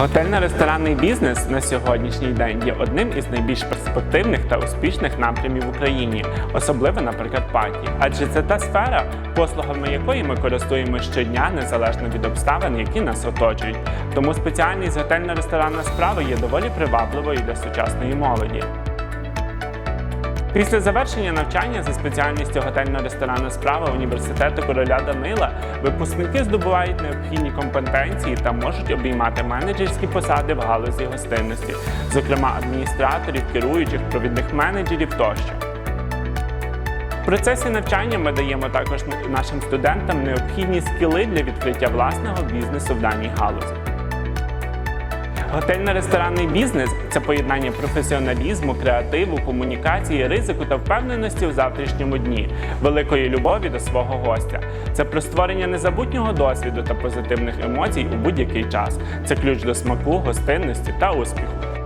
Готельно-ресторанний бізнес на сьогоднішній день є одним із найбільш перспективних та успішних напрямів в Україні, особливо на Прикарпатті. Адже це та сфера, послугами якої ми користуємося щодня незалежно від обставин, які нас оточують. Тому спеціальність готельно-ресторанна справа є доволі привабливою для сучасної молоді. Після завершення навчання за спеціальністю готельно-ресторанна справа університету короля Данила випускники здобувають необхідні компетенції та можуть обіймати менеджерські посади в галузі гостинності, зокрема адміністраторів, керуючих, провідних менеджерів тощо. В процесі навчання ми даємо також нашим студентам необхідні скіли для відкриття власного бізнесу в даній галузі. Готельно-ресторанний бізнес це поєднання професіоналізму, креативу, комунікації, ризику та впевненості в завтрашньому дні, великої любові до свого гостя. Це про створення незабутнього досвіду та позитивних емоцій у будь-який час. Це ключ до смаку, гостинності та успіху.